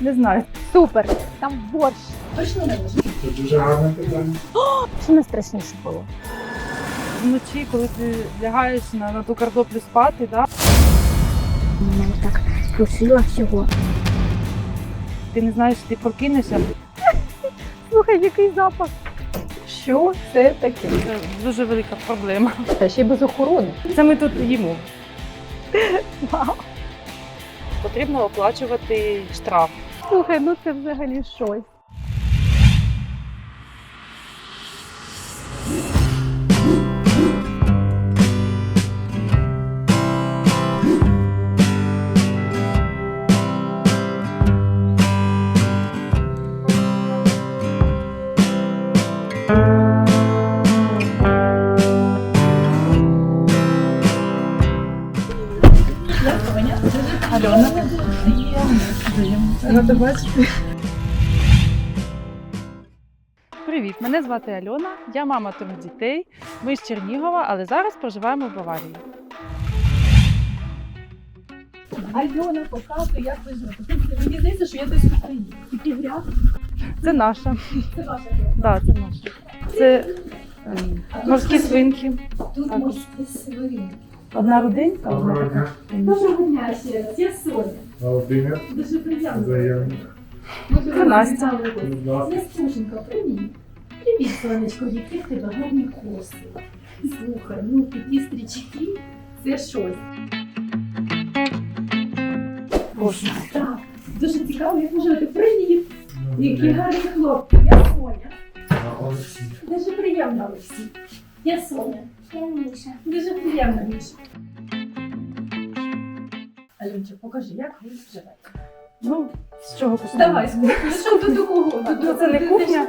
Не знаю. Супер. Там борщ. Точно не можна? Це дуже гарне питання. Що найстрашніше було? Вночі, коли ти лягаєш на, на ту картоплю спати, да, Мене так крушило всього. ти не знаєш, ти прокинешся. Слухай, який запах. Що це таке? Це дуже велика проблема. Та ще й без охорони. Це ми тут їмо. Вау. Потрібно оплачувати штраф. Слухай, ну це взагалі щось. Альона. Рада бачити. Привіт, мене звати Альона, я мама трьох дітей. Ми з Чернігова, але зараз проживаємо в Баварії. Альона показує, як ви живете. Мені здається, що я десь в Україні. Грязь. Це наша. Це ваша Да, це наша. Це ем, морські свинки. Тут морські свині. Одна родинка, одна Доброго дня. Доброго дня ще раз. Я Соня. Володимир. Дуже приємно. Взаємно. Дуже Це Настя. Я Стюшенька, привіт. Привіт, сонечко, які в тебе гарні коси. Слухай, ну такі стрічки, це щось. Боже. Так, дуже цікаво, як ви живете. Привіт, які гарні хлопці. Я Соня. Олексій. Дуже приємно, Олексій. Я Соня. Я Міша. Дуже приємно, Міша. Алюнча, покажи, як ви живете. Ну, з чого почнемо? Давай, ну що тут до кого? Ну, це не кухня,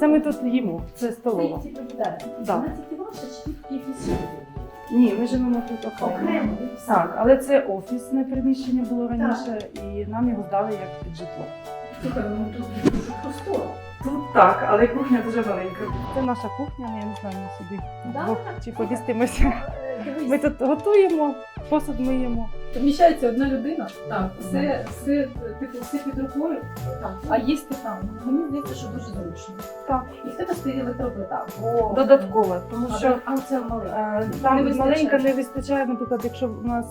це ми тут їмо. Це Це столова. да. Да. Вона тільки ваша, чи тут якісь люди? Ні, ми живемо тут окремо. Окремо. Так, але це офісне приміщення було раніше, і нам його здали як під житло. Слухай, ну тут дуже простора. Тут так, але кухня дуже маленька. Це наша кухня, ну, я не знаю, ми сюди Да? чи повістимося. Ми тут готуємо, посуд миємо. Поміщається одна людина, так, все, все, типу, все під рукою, так, а їсти там. Мені здається, що дуже зручно. Так. І в тебе стоїть електроплита. Бо... Додатково, тому А, що а це мале. е, Не там маленька не вистачає. Наприклад, якщо у нас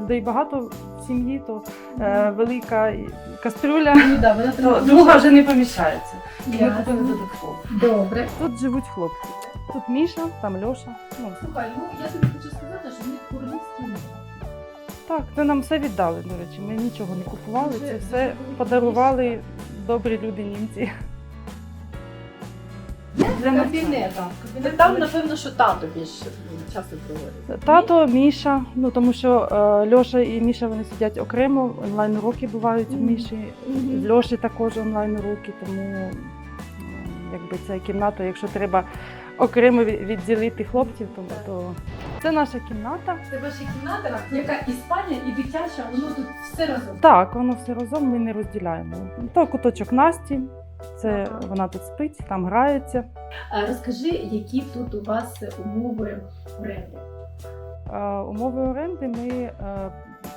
людей багато в сім'ї, то е, велика кастрюля, Ну, да, вона то друга вже не поміщається. Ми купили додатково. Добре. Тут живуть хлопці. Тут Міша, там Льоша. Ну, Слухай, ну я тобі хочу Так, це нам все віддали, до речі. Ми нічого не купували. Це все подарували добрі люди німці. Для нас. Кабінет, Там, напевно, що тато більше часу проводить. Тато, Міша, ну тому що е, Льоша і Міша вони сидять окремо, онлайн уроки бувають у Міші, в Льоші також онлайн уроки, тому е, якби ця кімната, якщо треба окремо відділити хлопців, то, то це наша кімната. Це ваша кімната, яка і спальня, і дитяча, воно тут все разом. Так, воно все разом ми не розділяємо. То куточок Насті, це Ага. вона тут спить, там грається. А Розкажи, які тут у вас умови оренди? Е, Умови оренди ми е,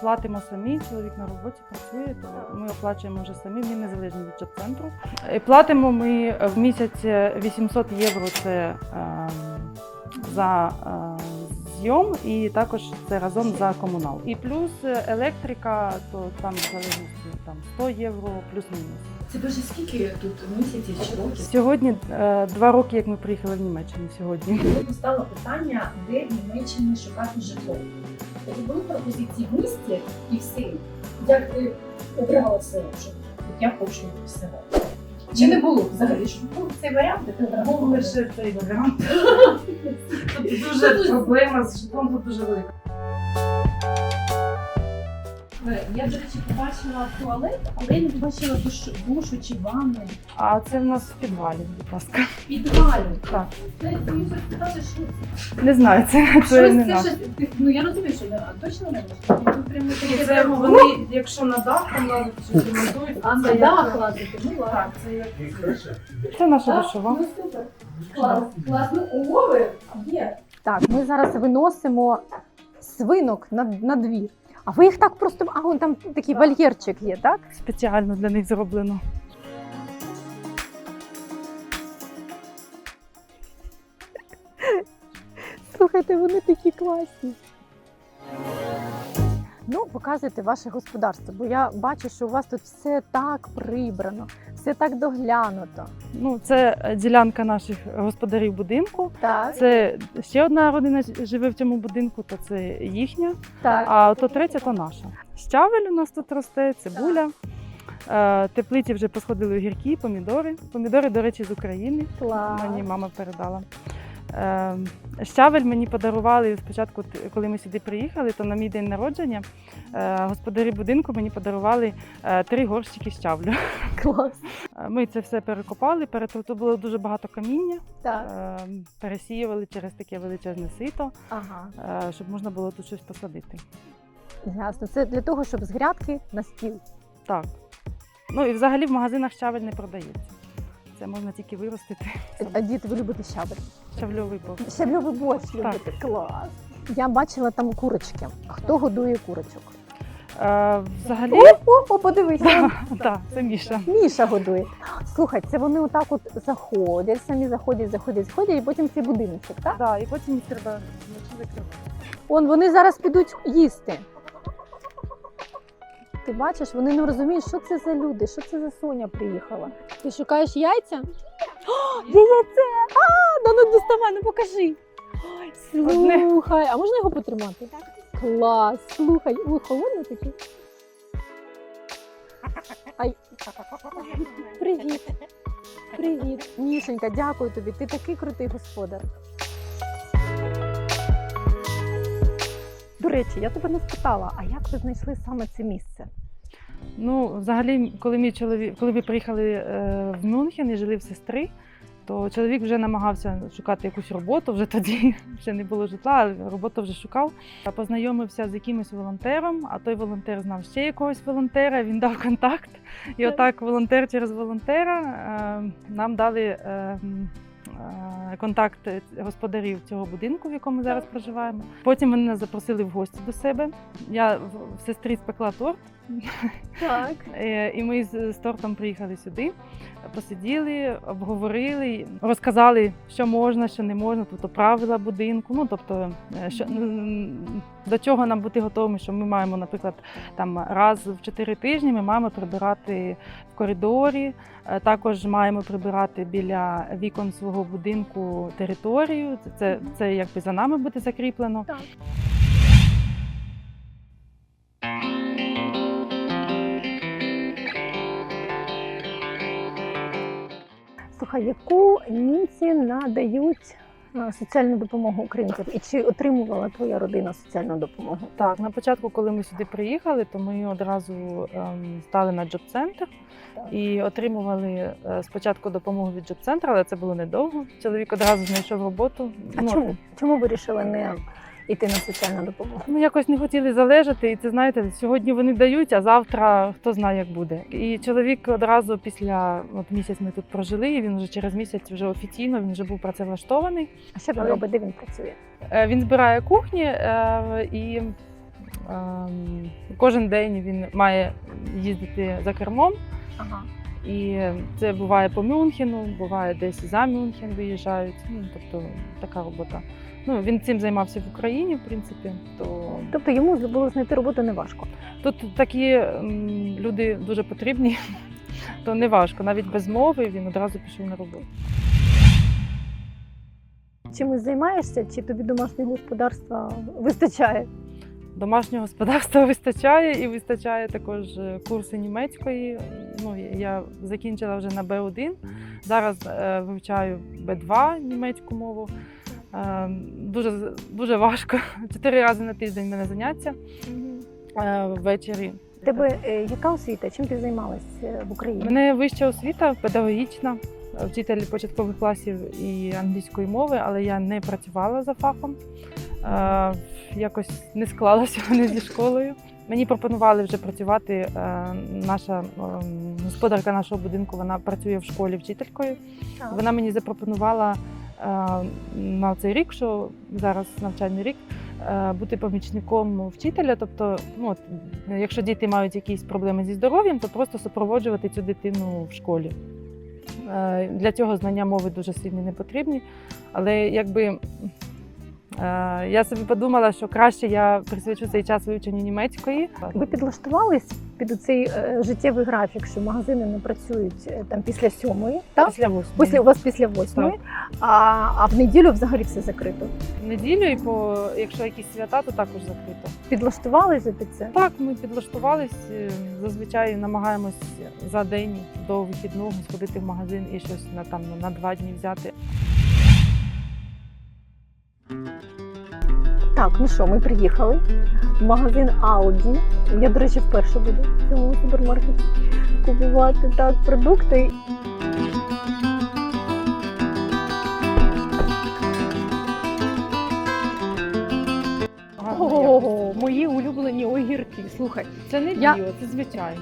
платимо самі. Чоловік на роботі працює, то ми оплачуємо вже самі. Ми незалежні від джоб-центру. Е, Платимо ми в місяць е, 800 євро. Це е, за е, зйом, і також це разом за комунал. І плюс е, електрика, то там в залежності там 100 євро плюс-мінус. Це вже скільки тут місяців чи років? Сьогодні е, два роки, як ми приїхали в Німеччину. Сьогодні. Постало питання, де в Німеччині шукати житло. Тобі були пропозиції в місті і в селі. Як ти обрала село, що я хочу в село? Чи не було взагалі? Що був цей варіант, де ти обрала? Був лише цей варіант. Тут дуже проблема з житлом тут дуже велика. Е, Я, до речі, побачила туалет, але я не побачила душу, душу чи ванну. А це в нас в підвалі, будь ласка. Підвалі. Так. Це боюся сказати, що. Не знаю, це, це Щось не щось- Ну я розумію, що не точно не можна. Тут прямо таке Це вони, якщо на дах там щось ремонтують, А на дах лазити, ну ладно. Так, це як це наша душова. Ну супер. Клас. Клас. Ну умови є. Так, ми зараз виносимо свинок на, на двір. А ви їх так просто. А, вон там такий вольєрчик є, так? Спеціально для них зроблено. Слухайте, вони такі класні. Ну, показуйте ваше господарство, бо я бачу, що у вас тут все так прибрано, все так доглянуто. Ну, це е, ділянка наших господарів будинку. Так, Це ще одна родина живе в цьому будинку, то це їхня. так. А то третя то наша. Щавель у нас тут росте, цибуля. Е, Теплиці вже посходили огірки, помідори. Помідори, до речі, з України. Клас. Мені мама передала. Е, Щавель мені подарували спочатку, коли ми сюди приїхали, то на мій день народження е, господарі будинку мені подарували е, три горщики щавлю. Клас. Ми це все перекопали, перед було дуже багато каміння, Так. пересіювали через таке величезне сито, Ага. щоб можна було тут щось посадити. Ясно. Це для того, щоб з грядки на стіл. Так. Ну і взагалі в магазинах щавель не продається. Це можна тільки виростити. А діти, ви любите щавель? Щавльовий борщ. Щавльовий борщ любите. Клас. Я бачила там курочки. Хто годує курочок? Е, взагалі, О, о, подивися. так, це Міша. Міша годує. Слухай, це вони отак от заходять, самі заходять, заходять, заходять, і потім цей будиночок, так? Да, і потім їх треба вночі закривати. Он вони зараз підуть їсти. Ти бачиш, вони не розуміють, що це за люди, що це за Соня приїхала. Ти шукаєш яйця? О, є яйце! А, ну ну діставай, ну покажи. Ой, слухай, а можна його потримати? Клас, слухай, ой, холодне таке. Ай. Привіт. Привіт. Мішенька, дякую тобі. Ти такий крутий господар. До речі, я тебе не спитала, а як ви знайшли саме це місце? Ну, взагалі, коли мій чоловік, коли ми приїхали е, в Мюнхен і жили в сестри, то чоловік вже намагався шукати якусь роботу. Вже тоді ще не було житла, але роботу вже шукав. Познайомився з якимось волонтером, а той волонтер знав ще якогось волонтера. Він дав контакт. І отак волонтер через волонтера е, нам дали. Е, м, е, Контакт господарів цього будинку, в якому зараз проживаємо. Потім вони нас запросили в гості до себе. Я в сестрі спекла торт, Так. Е, І ми з, з тортом приїхали сюди, посиділи, обговорили, розказали, що можна, що не можна, тобто правила будинку. Ну тобто, е, що до чого нам бути готовими, що ми маємо, наприклад, там раз в чотири тижні ми маємо прибирати коридорі. е, Також маємо прибирати біля вікон свого будинку територію. Це, це, це якби за нами буде закріплено. Так. Слухай, яку німці надають соціальну допомогу українцям? І чи отримувала твоя родина соціальну допомогу? Так, на початку, коли ми сюди приїхали, то ми одразу ем, стали на джоб-центр і отримували е, спочатку допомогу від джоб-центру, але це було недовго. Чоловік одразу знайшов роботу. А Ну, чому? Чому вирішили не йти на соціальну допомогу? Ну, якось не хотіли залежати, і це знаєте, сьогодні вони дають, а завтра хто знає, як буде. І чоловік одразу після от місяць ми тут прожили. і Він вже через місяць вже офіційно він вже був працевлаштований. А що він Але- робить? Де він працює? Е, Він збирає кухні е, і ем, кожен день він має їздити за кермом. Ага. І це буває по Мюнхену, буває десь за Мюнхен виїжджають. Ну, тобто така робота. Ну, він цим займався в Україні, в принципі. То Тобто йому було знайти роботу неважко. тут такі люди дуже потрібні, то не важко. Навіть без мови він одразу пішов на роботу. Чимось займаєшся, чи тобі домашнього господарства вистачає? Домашнього господарства вистачає і вистачає також е, курси німецької. Ну, я закінчила вже на Б1. Зараз е, вивчаю Б2 німецьку мову. Е, дуже, дуже важко. Чотири рази на тиждень в мене заняття е, ввечері. Тебе е, яка освіта? Чим ти займалась е, в У Україні? мене вища освіта педагогічна, вчитель початкових класів і англійської мови, але я не працювала за фахом. Якось не склалося вони зі школою. Мені пропонували вже працювати. Наша ем, господарка нашого будинку вона працює в школі вчителькою. Вона мені запропонувала на цей рік, що зараз навчальний рік, е, бути помічником вчителя. Тобто, ну, якщо діти мають якісь проблеми зі здоров'ям, то просто супроводжувати цю дитину в школі. Е, Для цього знання мови дуже сильно не потрібні. Але якби е, я собі подумала, що краще я присвячу цей час вивченню німецької. Ви підлаштувались під цей е, життєвий графік, що магазини не працюють е, там після сьомої, так? Після восьмої. Після у вас після восьмої, а, а в неділю взагалі все закрито. В неділю, і по якщо якісь свята, то також закрито. Підлаштувалися під це? Так, ми підлаштувались. е, Зазвичай намагаємось за день до вихідного сходити в магазин і щось на там на два дні взяти. Так, ну що, ми приїхали в магазин Audi. Я, до речі, вперше буду в цьому супермаркеті купувати так продукти. Ого, мої улюблені огірки. Слухай, Це не Я- біо, це звичайні.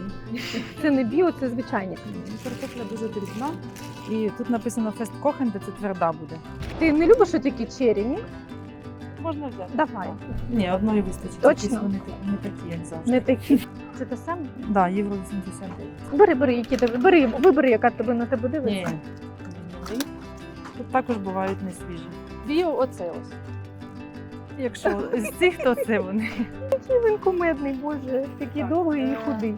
це не біо, це звичайні. Картопля дуже дрібна. І тут написано фест кохен, де це тверда буде. Ти не любиш такі чері, ні? Можна взяти. Давай. Ні, одної вистачить. Точно? Якісь Вони такі- не такі, як завжди. Не такі. Це те саме? Да, євро 89. Бери, бери, які тебе. Бери, вибери, яка тебе на тебе Ні. дивиться. Тут також бувають не свіжі. Біо оце ось. Якщо з цих, то це вони. Який він кумедний, боже, такий Так, довгий і е, худий.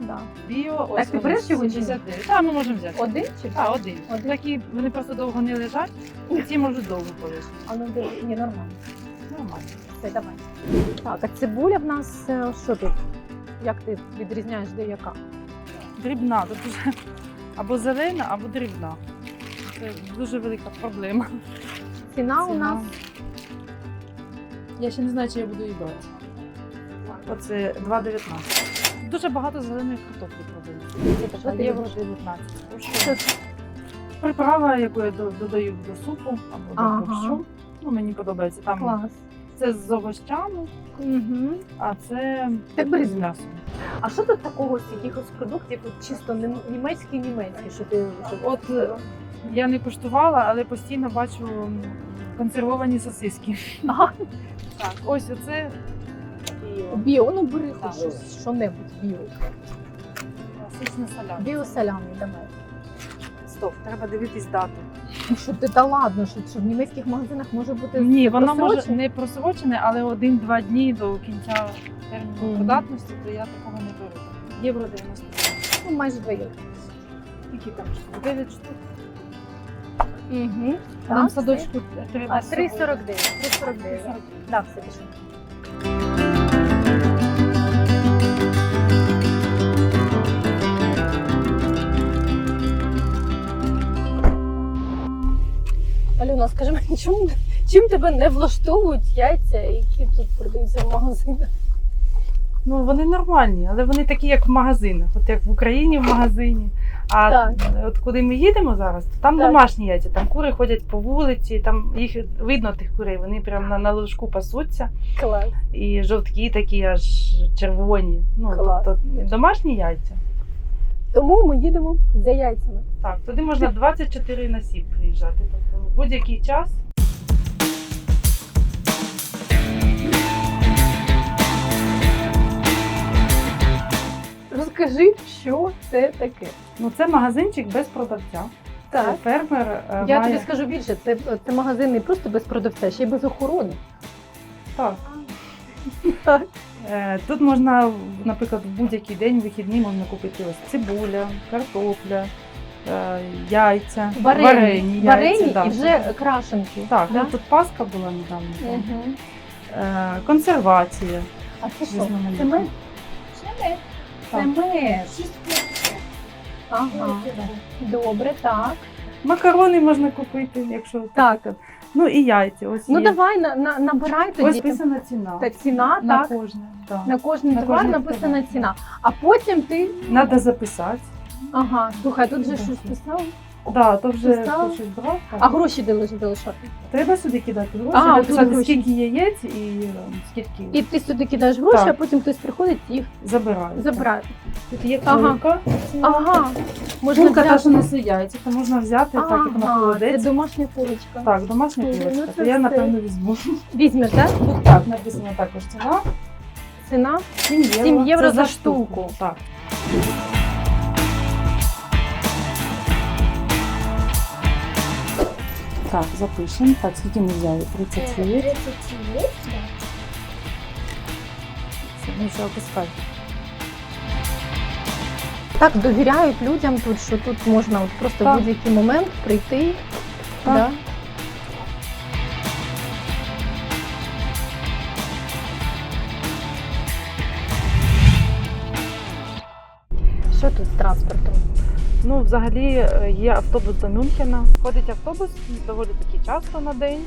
Да. Біо, Так, ти береш його чи ні? Так, ми можемо взяти. Один чи А, один. Один. Такі вони просто довго не лежать, і ці можуть довго полежати. А ну диви, ні, нормально. Нормально. Все, давай. Так, а цибуля в нас е, що тут? Як ти відрізняєш, де яка? Дрібна, тут вже або зелена, або дрібна. Це дуже велика проблема. Ціна у нас Я ще не знаю, чи я буду її брати. Оце 2,19. Дуже багато зеленої картоплі продають. Це така євро 19. Що. Приправа, яку я додаю до супу або до борщу. Ну, мені подобається. Там клас. це з овощами, Угу. а це з м'ясом. А що тут такого з якихось продуктів, от чисто німецькі німецькі, що ти що От е, я не куштувала, але постійно бачу консервовані сосиски. Ага. Так, ось оце біо. Біо, ну бери хоч щось, що-небудь біо. Сосна салям. Біо салямі, давай. Стоп, треба дивитись дату. Ну що ти та ладно, що, що в німецьких магазинах може бути Ні, воно може просрочене? не просрочене, але один-два дні до кінця терміну Мгм. придатності, то я такого не беру. Євро 90. ну, майже два євро. Які там штук? 9 штук. Угу. Нам в садочку треба. А з собою. 3,49. 3,49. 3,49. Так, все пішло. Альона, скажи мені, чому, чим тебе не влаштовують яйця, які тут продаються в магазинах? Ну, вони нормальні, але вони такі, як в магазинах, от як в Україні в магазині. А Так. от куди ми їдемо зараз, то там Так. домашні яйця, там кури ходять по вулиці, там їх видно тих курей, вони прямо на, на ложку пасуться, Клас. і жовткі такі аж червоні. Ну, Клас. тобто домашні яйця. Тому ми їдемо за яйцями. Так, туди можна 24 на 7 приїжджати. Тобто в будь-який час. Розкажи, що це таке. Ну, це магазинчик без продавця. Так. Фермер е, Я має... тобі скажу більше, це, це магазин не просто без продавця, ще й без охорони. Так. Так. Е, Тут можна, наприклад, в будь-який день вихідний можна купити ось цибуля, картопля, е, яйця, Варені, варені, варені яйця, да. вже крашенки. Так, да? ну, тут Пасха була недавно. Е, Консервація. А це що? Це мед? Це мед. Ага. Добре, так. Макарони можна купити, якщо Так. Ну і яйця. Ось Ну є. давай на, на, набирай Ось тоді. ціна. Та ціна, на так. кожне. Так. На кожний На товар кожний написана товар. ціна. А потім ти. Треба записати. Ага, слухай, тут же щось писав. Да, то вже щось брав. так. А гроші де лиш- де лишати? Треба сюди кидати гроші, А, написати, гроші. скільки яєць і е, скільки І ти сюди кидаєш гроші, Так. а потім хтось приходить і їх забирає. забирає. Тут є Ага. кулька. Ага. Можна Кулька та, взяти. що несе яйця, то можна взяти, так як вона Ага, це холодець. домашня курочка. Так, домашня курочка. ну То я, все. напевно, візьму. Візьмеш, так? Тут так, написано також ціна. Ціна 7 євро. Сім євро Це за штуку. Так. Так, запишемо. Так, скільки ми взяли? 30 яєць. 30 яєць, так. Це, це опускай. Так, довіряють людям тут, що тут можна от просто Так. в будь-який момент прийти. Так. Да? Взагалі е, є автобус до Мюнхена. Ходить автобус доволі таки часто на день.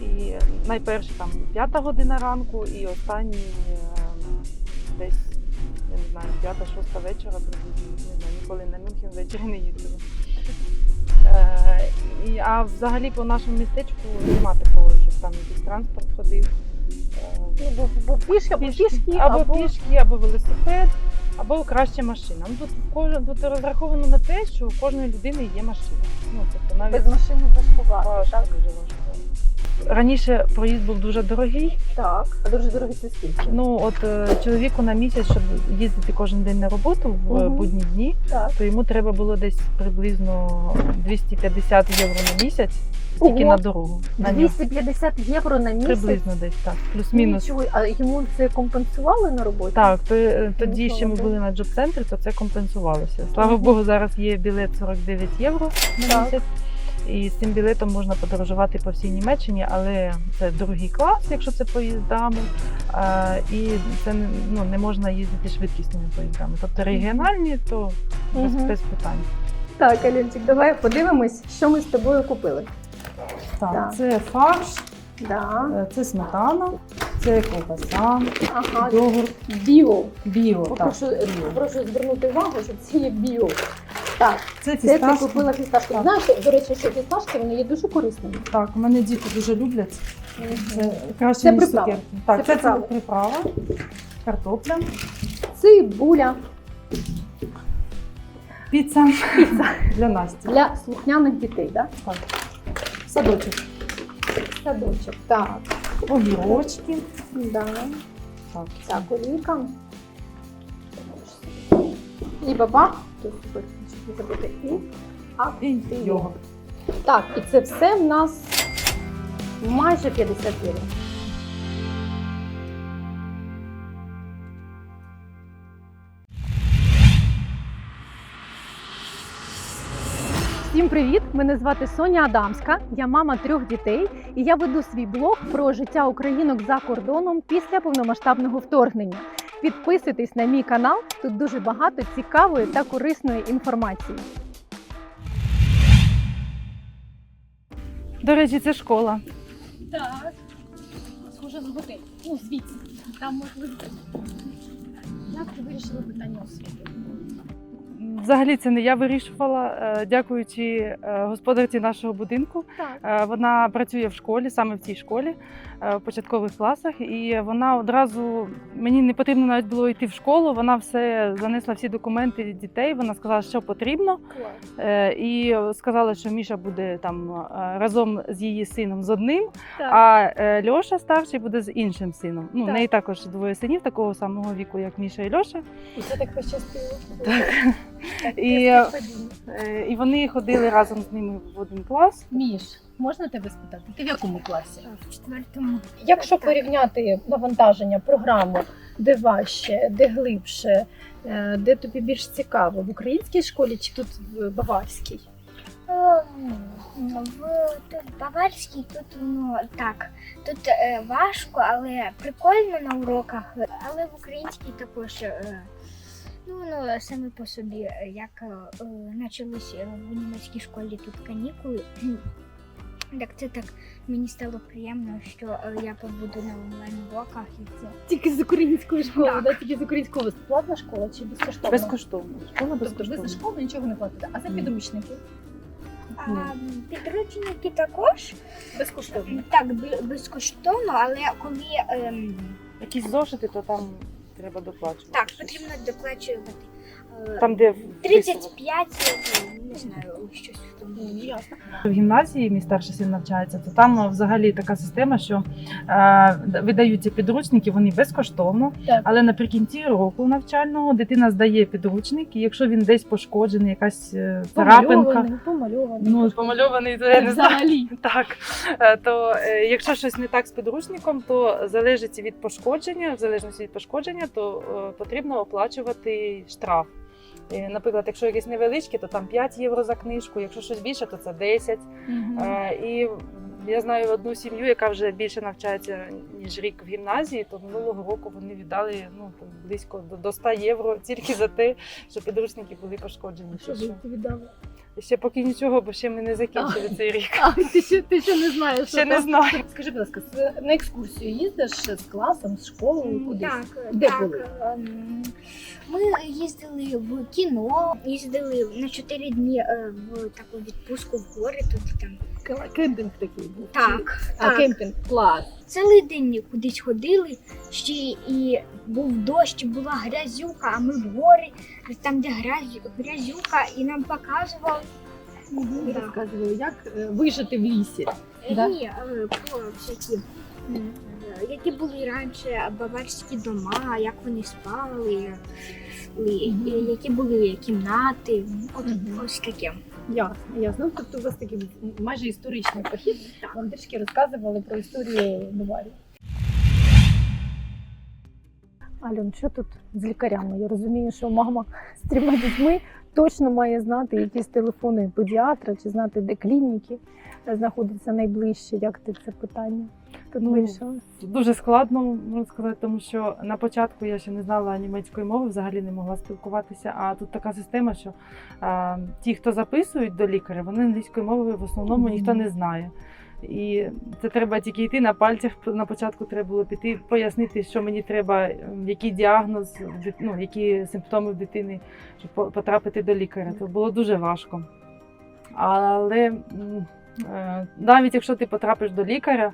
І найперше там п'ята година ранку, і останній е, десь, я не знаю, п'ята-шоста вечора. Не знаю, ніколи на Мюнхен ввечері не їздила. Е, а взагалі по нашому містечку нема такого, щоб там якийсь транспорт ходив. Ну, бо, бо пішки, або пішки, або, або, пішки, або велосипед, або краще машина. Ну, тут, кожен, тут розраховано на те, що у кожної людини є машина. Ну, тобто навіть без машини важкувати. важко, Так? дуже важко. Раніше проїзд був дуже дорогий. так. А дуже дорогі це скільки? Ну от е, чоловіку на місяць, щоб їздити кожен день на роботу в Мгм. будні дні, Так. то йому треба було десь приблизно 250 євро на місяць тільки на дорогу. На нього. 250 євро на місяць. Приблизно десь так, плюс-мінус. А йому це компенсували на роботі? Так, то, е, тоді ще ми були на джоб-центрі, то це компенсувалося. Слава. Богу, зараз є білет 49 євро на місяць. І з цим білетом можна подорожувати по всій Німеччині, але це другий клас, якщо це поїздами. А, і це ну, не можна їздити швидкісними поїздами. Тобто регіональні, то без, без питань. Так, Алінчик, давай подивимось, що ми з тобою купили. Так, Так. це фарш, Да. е, це сметана, це ковбаса, Ага, йогурт, біо. біо. Так, Прошу, біо. прошу звернути увагу, що це є біо. Так, Це це ти купила фісташки. Так. Знаєш, до речі, що фісташки вони є дуже корисними. Так, у мене діти дуже люблять. Це краще, Це ніж приправа. цукерки. Так, Це це, приправа. картопля, Цибуля піца, для Насті. для слухняних дітей, да? Так. Садочок, Садочок. Так, огірочки. да. Так, Так, олійка. І баба. Тут не забути. І а, і. Так, і це все в нас майже 50 євро. Всім привіт! Мене звати Соня Адамська. Я мама трьох дітей, і я веду свій блог про життя українок за кордоном після повномасштабного вторгнення. Підписуйтесь на мій канал. Тут дуже багато цікавої та корисної інформації. До речі, це школа. Так. Схоже на готель. Ну, звідси. Там можливо. Як ти вирішила питання освіти? Взагалі це не я вирішувала, е, дякуючи е, господарці нашого будинку. Так. Е, Вона працює в школі, саме в цій школі, в початкових класах. І вона одразу мені не потрібно навіть було йти в школу. Вона все занесла всі документи дітей. Вона сказала, що потрібно. Е, І сказала, що Міша буде там е, разом з її сином з одним, Так. а е, Льоша старший буде з іншим сином. Ну, в Так. неї також двоє синів такого самого віку, як Міша і Льоша. І це так пощастило. І, е, і вони ходили разом з ними в один клас. Міш, можна тебе спитати? Ти в якому класі? В четвертому. Якщо порівняти навантаження програму, де важче, де глибше, е, де тобі більш цікаво, в українській школі чи тут в баварській? Ем, В баварській, тут ну так. Тут е, важко, але прикольно на уроках. Але в українській також. Е, ну, ну, саме по собі, е, як е, е, почалися в німецькій школі тут канікули. Так це так мені стало приємно, що е, я побуду на онлайн уроках і це Тільки з української школи, Так. да? тільки з української безплатна школа чи безкоштовна? Безкоштовно. Школа Тобто ви за школу нічого не платите, а за підручники А, підручники також безкоштовно. так безкоштовно, але коли ем, Якісь зошити, то там треба доплачувати. так потрібно доплачувати. Е, Там, де 35, е, не знаю, щось в тому. Ясно. в гімназії мій старший син навчається, то там е, взагалі така система, що е, видаються підручники, вони безкоштовно, Так. але наприкінці року навчального дитина здає підручник, і якщо він десь пошкоджений, якась е, царапинка. Помальований, помальований. Ну, помальований, то я не знаю. Взагалі. Так, Е, то е, якщо щось не так з підручником, то залежить від пошкодження, в залежності від пошкодження, то е, потрібно оплачувати штраф. Е, Наприклад, якщо якісь невеличкі, то там 5 євро за книжку, якщо щось більше, то це 10. Мгм. Е, І я знаю одну сім'ю, яка вже більше навчається ніж рік в гімназії, то минулого року вони віддали ну близько до- до 100 євро тільки за те, що підручники були пошкоджені. Що Чи що. віддали? Ще поки нічого, бо ще ми не закінчили цей рік. А, ти ще, ти ще не знаєш. Ще не знаю. Скажи, будь ласка, з- на екскурсію їздиш з класом, з школою, кудись? Так, Де так. були? ем, Ми їздили в кіно, їздили на 4 дні е, в таку відпустку в гори, тут там. Кемпінг такий був. Так, А так. кемпінг клас. Цілий день кудись ходили, ще і був дощ, була грязюка, а ми в горі, там, де грязю, грязюка, і нам показував. Так. як е, вижити в лісі. Е, Да? Ні, е, про всякі, які були раніше баварські дома, як вони спали, які були кімнати. От, ось таке. Ясно, ясно. Ну, Тобто у вас такий майже історичний похід. Вам трішки розказували про історію Баварії. Альон, що тут з лікарями? Я розумію, що мама з трьома дітьми точно має знати якісь телефони педіатра чи знати, де клініки знаходяться найближче. Як ти це питання тут Ну, вирішила? Дуже складно можна сказати, тому що на початку я ще не знала німецької мови, взагалі не могла спілкуватися. А тут така система, що а, ті, хто записують до лікаря, вони англійської мови в основному Мгм. ніхто не знає. І це треба тільки йти на пальцях. На початку треба було піти, пояснити, що мені треба, який діагноз, ну, які симптоми в дитини, щоб потрапити до лікаря. Це було дуже важко. Але навіть якщо ти потрапиш до лікаря,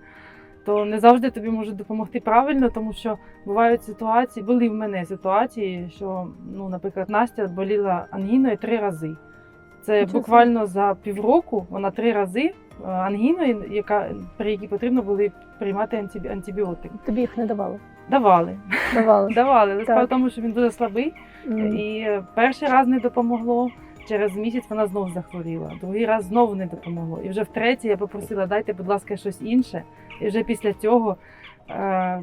то не завжди тобі можуть допомогти правильно, тому що бувають ситуації, були в мене ситуації, що, ну, наприклад, Настя боліла ангіною три рази. Це буквально за півроку вона три рази е, ангіною, яка, при якій потрібно було приймати антибі- антибіотик. Тобі їх не давали? Давали. Давали. Давали. Але справа в тому, що він дуже слабий. М. І е, перший раз не допомогло. Через місяць вона знову захворіла, другий раз знову не допомогло. І вже втретє я попросила, дайте, будь ласка, щось інше. І вже після цього, е,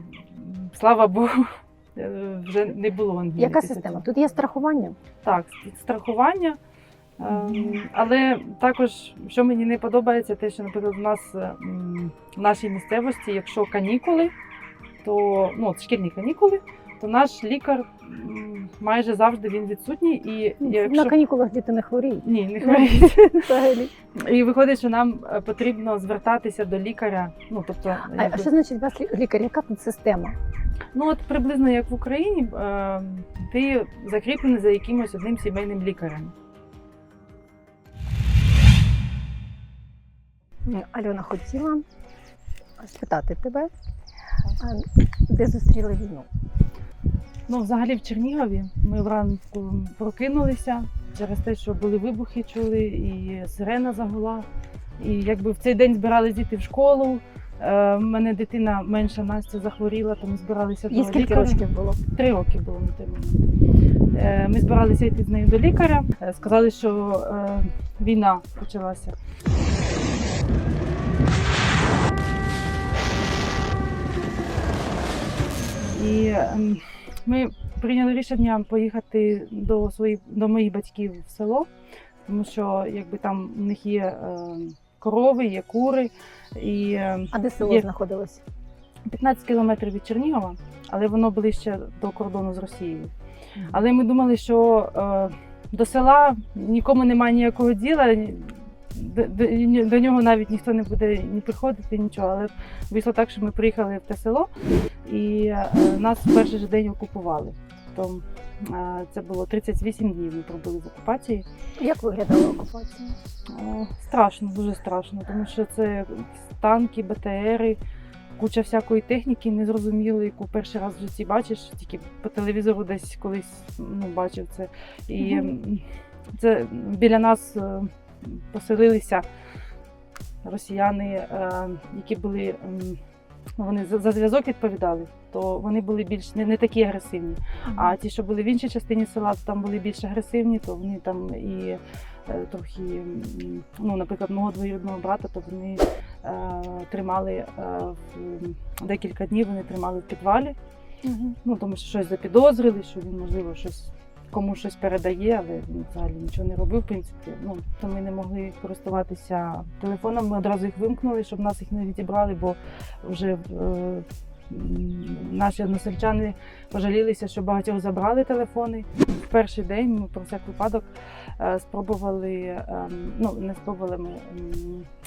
слава Богу, е, вже не було ангіни. Яка система? цього. Тут є страхування. Так, страхування. Ем, Але також, що мені не подобається, те, що, наприклад, у нас е, в нашій місцевості, якщо канікули, то ну, шкільні канікули, то наш лікар майже завжди він відсутній. І На канікулах діти не хворіють. ні, не хворіють. І виходить, що нам е, потрібно звертатися до лікаря. Ну тобто, А, якби- а що значить у вас лікар? Яка тут система? ну от приблизно як в Україні, е, ти закріплений за якимось одним сімейним лікарем. Альона хотіла спитати тебе, де зустріли війну? Ну, взагалі в Чернігові ми вранку прокинулися через те, що були вибухи, чули, і сирена загула. І якби в цей день збирались діти в школу. Е, в мене дитина менша Настя захворіла, то ми збиралися до скільки лікаря. років було? Три роки було на той момент. Е, Ми збиралися йти з нею до лікаря. Е, Сказали, що е, війна почалася. І ем, ми прийняли рішення поїхати до своїх до моїх батьків в село, тому що якби там у них є е, корови, є кури. І е, А де село Є. знаходилось? 15 кілометрів від Чернігова, але воно ближче до кордону з Росією. Але ми думали, що е, до села нікому немає ніякого діла, до, до, до нього навіть ніхто не буде ні приходити, нічого. Але вийшло так, що ми приїхали в те село і е, нас в перший же день окупували. Тобто е, це було 38 днів. Ми пробули в окупації. Як виглядала окупація? О, Страшно, дуже страшно, тому що це танки, БТРи, куча всякої техніки незрозумілої, яку перший раз в житті бачиш, тільки по телевізору десь колись ну, бачив це. І м, це біля нас е, поселилися росіяни, е, які були. ну, Вони за зв'язок відповідали, то вони були більш не, не такі агресивні. А ті, що були в іншій частині села, то там були більш агресивні, то вони там і е, трохи, ну, наприклад, мого двоюрідного брата, то вони е, тримали в декілька днів вони тримали в підвалі. Ну, тому що щось запідозрили, що він, можливо, щось комусь щось передає, але він взагалі нічого не робив, в принципі. Ну, то ми не могли користуватися телефоном. Ми одразу їх вимкнули, щоб нас їх не відібрали, бо вже е, наші односельчани пожалілися, що багатьох забрали телефони. В перший день ми про всяк випадок е, спробували, ем, ну не спробували ми. по-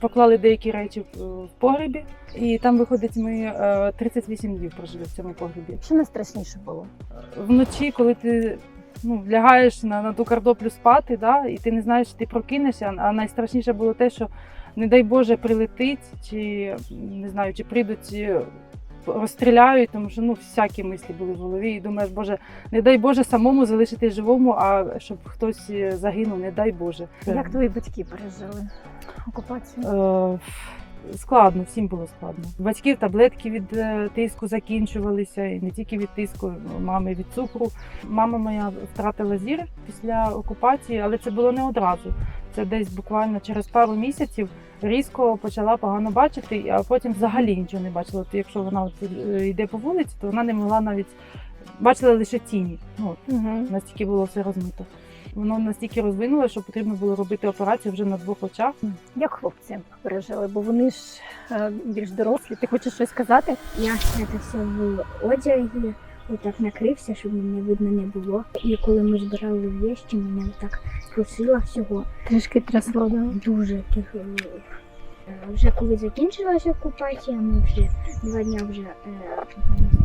Поклали деякі речі в погребі, і там виходить, ми е, 38 днів прожили в цьому погребі. Що найстрашніше було? Вночі, коли ти ну, лягаєш на, на ту картоплю спати, да, і ти не знаєш, ти прокинешся, а найстрашніше було те, що, не дай Боже, прилетить, чи не знаю, чи прийдуть. е, Розстріляють, тому що ну всякі мислі були в голові, і думаєш, Боже, не дай Боже самому залишити живому, а щоб хтось е, загинув, не дай Боже. Як твої батьки пережили окупацію? Е, Складно, всім було складно. Батьків таблетки від е, тиску закінчувалися, і не тільки від тиску, у мами від цукру. Мама моя втратила зір після окупації, але це було не одразу. Це десь буквально через пару місяців різко почала погано бачити, а потім взагалі нічого не бачила. То якщо вона от е, йде по вулиці, то вона не могла навіть бачила лише тіні. Ну, Угу. настільки було все розмито. Воно настільки розвинуло, що потрібно було робити операцію вже на двох очах. Як хлопці пережили, бо вони ж е, більш дорослі. Ти хочеш щось сказати? Я спрятався в одязі, отак накрився, щоб мене видно не було. І коли ми збирали вещі, мене так трусило всього. Трішки трясло, да? Дуже тих. е, Вже коли закінчилася окупація, ми вже два дня вже е,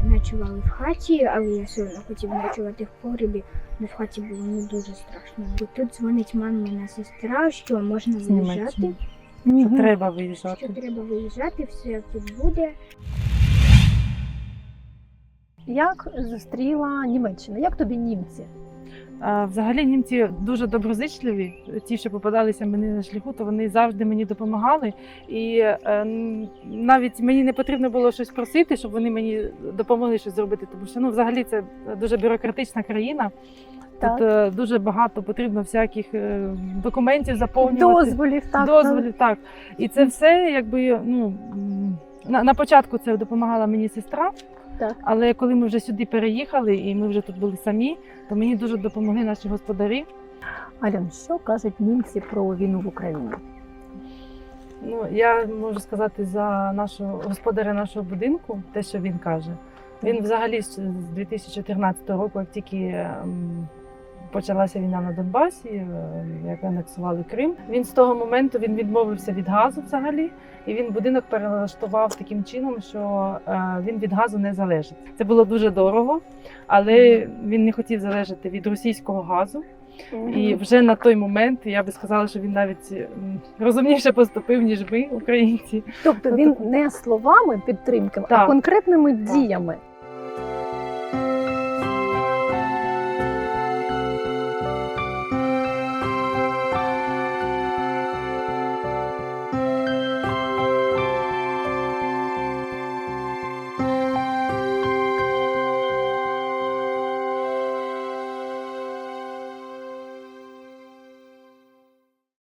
ночували в хаті, але я все одно хотів ночувати в погребі, але в хаті було не дуже страшно. Бо тут дзвонить мамина сестра, що можна виїжджати. Мгм. Треба що треба виїжджати, все тут буде. Як зустріла Німеччина? Як тобі німці? А, Взагалі німці дуже доброзичливі. Ті, що попадалися мені на шляху, то вони завжди мені допомагали. І е, навіть мені не потрібно було щось просити, щоб вони мені допомогли щось зробити. Тому що ну, взагалі це дуже бюрократична країна. Так. Тут е, дуже багато потрібно всяких е, документів заповнювати. Дозволів, так. дозволів, так. І це все, якби ну на, на початку це допомагала мені сестра. Так. Але коли ми вже сюди переїхали і ми вже тут були самі, то мені дуже допомогли наші господарі. Алян, що кажуть німці про війну в Україні? Ну я можу сказати за нашого господаря нашого будинку, те, що він каже. Він взагалі з з 2014 року, як тільки ем, почалася війна на Донбасі, е, як анексували Крим, він з того моменту він відмовився від газу взагалі, і він будинок перелаштував таким чином, що е, він від газу не залежить. Це було дуже дорого, але він не хотів залежати від російського газу. І вже на той момент я би сказала, що він навіть розумніше поступив, ніж ми, українці. Тобто він не словами підтримки, а конкретними діями.